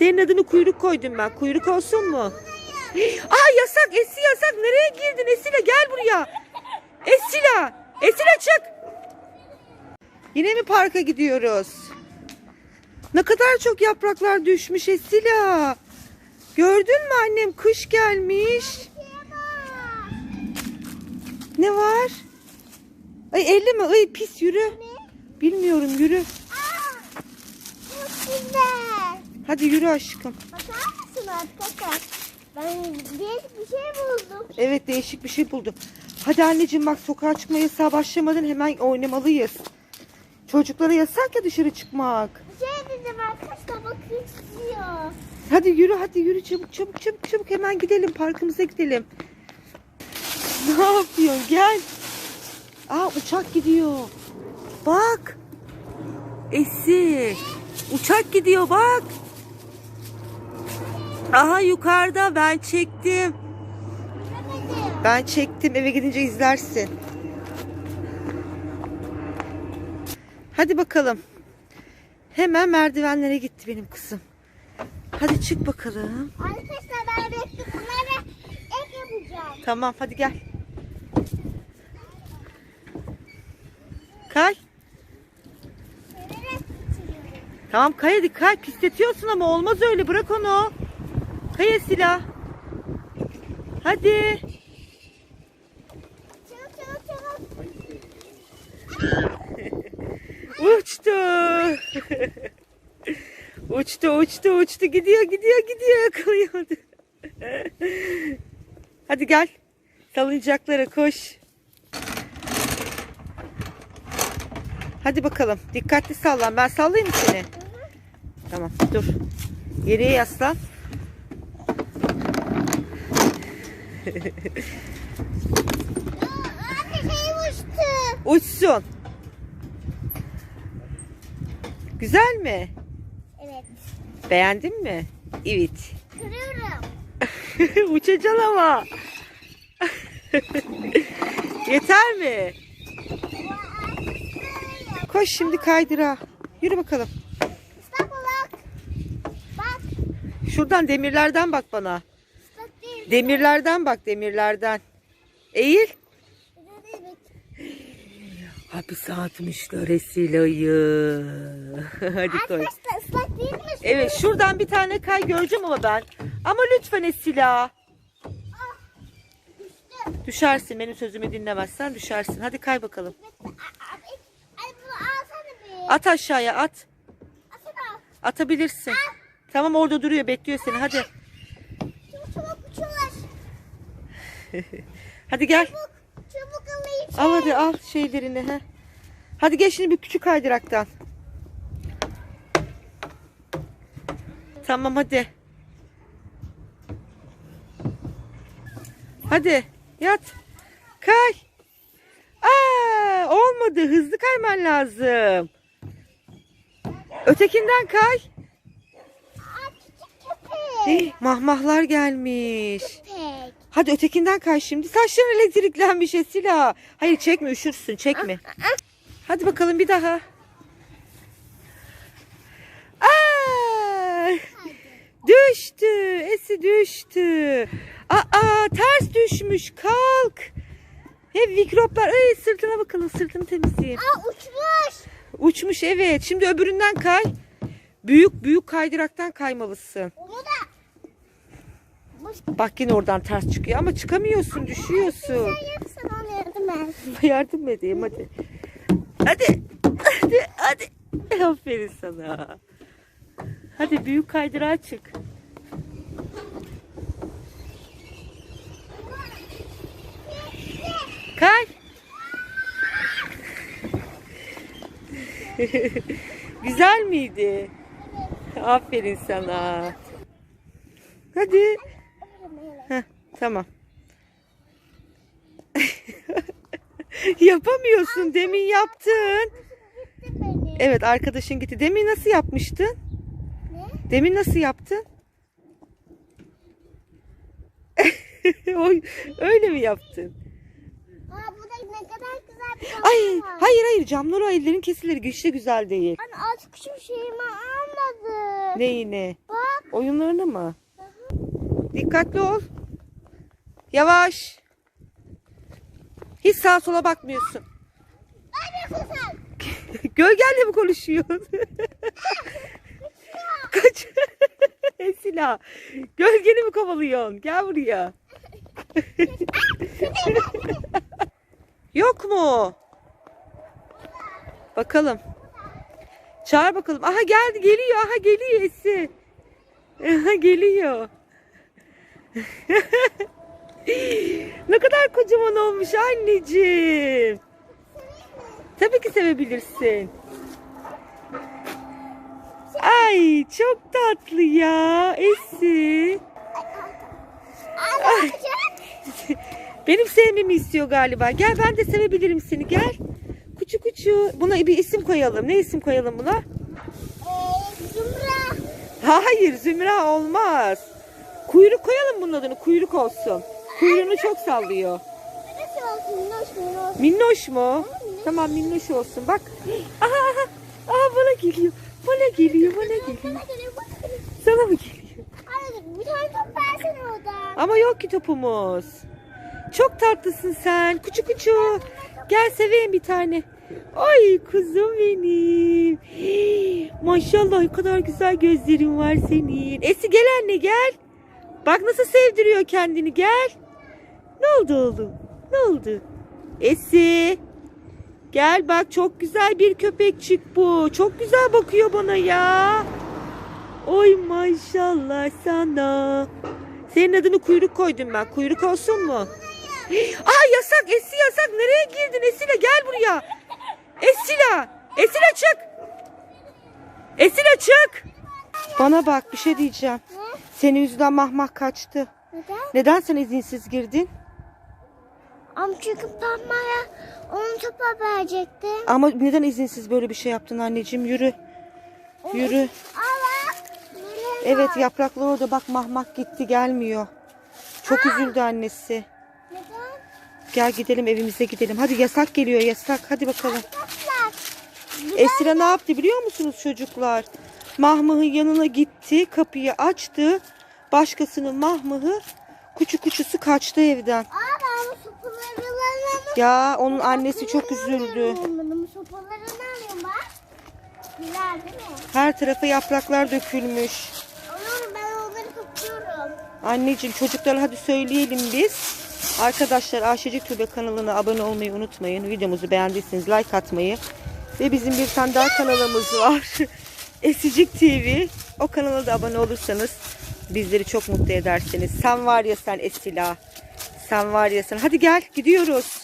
Senin adını kuyruk koydum ben. Kuyruk olsun mu? Aa yasak. Esi yasak. Nereye girdin Esila? Gel buraya. Esila. Esila çık. Yine mi parka gidiyoruz? Ne kadar çok yapraklar düşmüş Esila. Gördün mü annem? Kış gelmiş. Ne var? Ay elli mi? Ay pis yürü. Bilmiyorum yürü. Güzel. Hadi yürü aşkım. Bakar mısın arkadaşlar? Ben değişik bir şey buldum. Evet değişik bir şey buldum. Hadi anneciğim bak sokağa çıkma yasağı başlamadan hemen oynamalıyız. Çocuklara yasak ya dışarı çıkmak. Şey dedim arkadaşlar bakın istiyor. Hadi yürü hadi yürü çabuk çabuk çabuk çabuk hemen gidelim parkımıza gidelim. Ne yapıyorsun gel. Aa uçak gidiyor. Bak. Esi. Uçak gidiyor bak. Aha yukarıda ben çektim. Ben çektim eve gidince izlersin. Hadi bakalım. Hemen merdivenlere gitti benim kızım. Hadi çık bakalım. Arkadaşlar ben bekle bunlara ek yapacağım. Tamam hadi gel. Kay. Tamam kay hadi kay. Pisletiyorsun ama olmaz öyle bırak onu. Kay silah. Hadi. Çabuk çabuk çabuk. Uçtu. uçtu uçtu uçtu gidiyor gidiyor gidiyor yakalıyordu. Hadi gel. Salıncaklara koş. Hadi bakalım. Dikkatli sallan. Ben sallayayım seni? Tamam dur. Geriye yaslan. Anne şey uçtu. Uçsun. Güzel mi? Evet. Beğendin mi? Evet. Kırıyorum. Uçacaksın ama. Yeter mi? Koş şimdi kaydıra. Yürü bakalım. Bak. Şuradan demirlerden bak bana. Demirlerden bak demirlerden. Eğil. Hapis atmışlar Esilay'ı. Hadi koy. Arkadaşlar ıslak değil mi? Evet şuradan bir tane kay göreceğim ama ben. Ama lütfen Esila. Düştü. Düşersin benim sözümü dinlemezsen düşersin. Hadi kay bakalım. At aşağıya at. Atabilirsin. Tamam orada duruyor bekliyor seni hadi. Çabuk çabuk uçuyorlar. Hadi gel. Çabuk. Çabuk alayım. Al hadi al şeylerini. He. Hadi gel şimdi bir küçük kaydıraktan. Tamam hadi. Hadi yat. Kay. Aa, olmadı. Hızlı kayman lazım. Ötekinden kay. Aa küçük köpek. Hey, mahmahlar gelmiş. Köpek. Hadi ötekinden kay şimdi. Saçların elektriklenmiş Esila. Hayır çekme üşürsün çekme. Hadi bakalım bir daha. Aa, düştü. Esi düştü. Aa ters düşmüş. Kalk. Hep mikroplar. Ay sırtına bakalım. Sırtını temizleyin. Aa uçmuş. Uçmuş evet. Şimdi öbüründen kay. Büyük büyük kaydıraktan kaymalısın. Onu da. Bak yine oradan ters çıkıyor ama çıkamıyorsun, düşüyorsun. sen yapsana onu yardım et. Yardım edeyim hadi. Hadi. Hadi. Hadi. Aferin sana. Hadi büyük kaydırağa çık. Kay. Güzel miydi? Aferin sana. Hadi. Tamam. Yapamıyorsun. Demin yaptın. Evet arkadaşın gitti. Demin nasıl yapmıştın? Ne? Demin nasıl yaptın? Öyle mi yaptın? Aa bu da ne kadar güzel bir Ay var. hayır hayır camları o ellerin kesilir. Hiç de güzel değil. Anne az küçük şeyimi almadı. Neyini? Bak. Oyunlarını mı? Dikkatli ol. Yavaş. Hiç sağa sola bakmıyorsun. Gölgenle mi konuşuyorsun? Kaç. Esila. Gölgeni mi kovalıyorsun? Gel buraya. Yok mu? Bakalım. Çağır bakalım. Aha geldi geliyor. Aha geliyor Esi. Aha geliyor. ne kadar kocaman olmuş anneciğim. Tabii ki sevebilirsin. Ay çok tatlı ya Esi. Anne Benim sevmemi istiyor galiba. Gel ben de sevebilirim seni gel. Kuçu kuçu. Buna bir isim koyalım. Ne isim koyalım buna? Eee Zümra. Hayır Zümra olmaz. Kuyruk koyalım bunun adını. Kuyruk olsun. Kuyruğunu çok sallıyor. Olsun? Minnoş minnoş. Minnoş mu? Tamam minnoş olsun. Bak. Aha aha. Aha bana geliyor. Bana geliyor. Bana geliyor. Sana mı geliyor? Bir tane top versene oradan. Ama yok ki topumuz. Çok tatlısın sen. Kuçu kuçu. Gel seveyim bir tane. Ay kuzum benim. Hii, Maşallah ne kadar güzel gözlerin var senin. Esi gel anne gel. Bak nasıl sevdiriyor kendini gel. Ne oldu oğlum? Ne oldu? Esi. Gel bak çok güzel bir köpekçik bu. Çok güzel bakıyor bana ya. Oy maşallah sana. Senin adını kuyruk koydum ben. Kuyruk olsun mu? Aa yasak. Esi yasak. Nereye girdin Esila? Gel buraya. Esila. Esila çık. Esila çık. Bana bak bir şey diyeceğim. Senin yüzünden mahmah kaçtı. Neden? Neden sen izinsiz girdin? Ama çünkü Pama'ya onu topa verecekti. Ama neden izinsiz böyle bir şey yaptın anneciğim? Yürü. Yürü. Ama Evet yapraklar orada bak mahmak gitti gelmiyor. Çok üzüldü annesi. Neden? Gel gidelim evimize gidelim. Hadi yasak geliyor yasak. Hadi bakalım. Arkadaşlar. Esra ne yaptı biliyor musunuz çocuklar? Mahmıh'ın yanına gitti, kapıyı açtı. Başkasının Mahmıh'ı kuçu kuçusu kaçtı evden. Aa ben bu sopalarını Ya onun annesi çok üzüldü. Her tarafa yapraklar dökülmüş. Anneciğim çocuklara hadi söyleyelim biz. Arkadaşlar Ayşecik Tübe kanalına abone olmayı unutmayın. Videomuzu beğendiyseniz like atmayı. Ve bizim bir tane daha kanalımız var. Esicik TV. O kanala da abone olursanız bizleri çok mutlu edersiniz. Sen var ya sen Esila. Sen var ya sen. Hadi gel gidiyoruz.